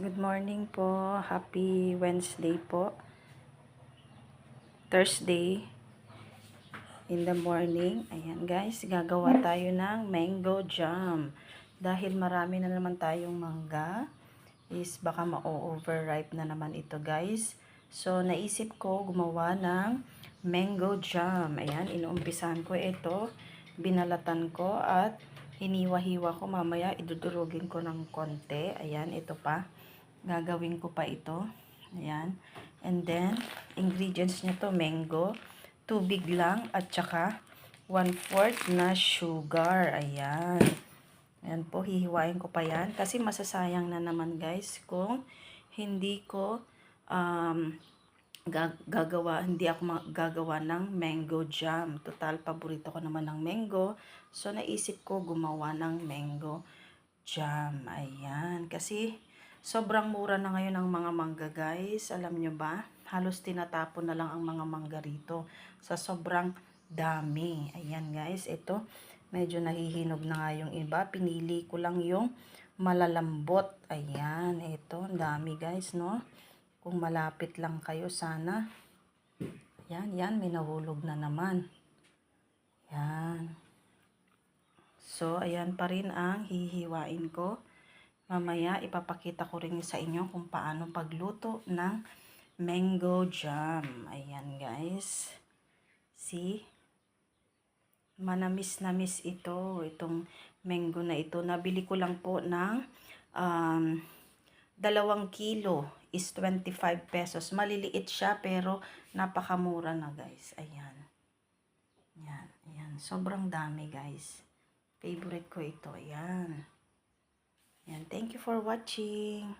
Good morning po. Happy Wednesday po. Thursday in the morning. Ayan guys, gagawa tayo ng mango jam. Dahil marami na naman tayong mangga, is baka ma-overripe na naman ito guys. So, naisip ko gumawa ng mango jam. Ayan, inuumpisahan ko ito. Binalatan ko at hiniwa-hiwa ko. Mamaya, idudurugin ko ng konti. Ayan, ito pa. Gagawin ko pa ito. Ayan. And then, ingredients nito, mango, tubig lang, at saka 1-4 na sugar. Ayan. Ayan po, hihiwain ko pa yan. Kasi masasayang na naman guys kung hindi ko um, gagawa, hindi ako gagawa ng mango jam. Total, paborito ko naman ng mango. So, naisip ko gumawa ng mango jam. Ayan. Kasi, sobrang mura na ngayon ang mga mangga, guys. Alam nyo ba? Halos tinatapon na lang ang mga mangga rito. Sa sobrang dami. Ayan, guys. Ito, medyo nahihinog na nga yung iba. Pinili ko lang yung malalambot. Ayan. Ito, dami, guys, no? Kung malapit lang kayo, sana. Yan, yan, may nahulog na naman. Yan. So, ayan pa rin ang hihiwain ko. Mamaya, ipapakita ko rin sa inyo kung paano pagluto ng mango jam. Ayan, guys. See? Manamis-namis ito. Itong mango na ito. Nabili ko lang po ng um, dalawang kilo is 25 pesos. Maliliit siya pero napakamura na guys. Ayan. Ayan. Ayan. Sobrang dami guys. Favorite ko ito. Ayan. Ayan. Thank you for watching.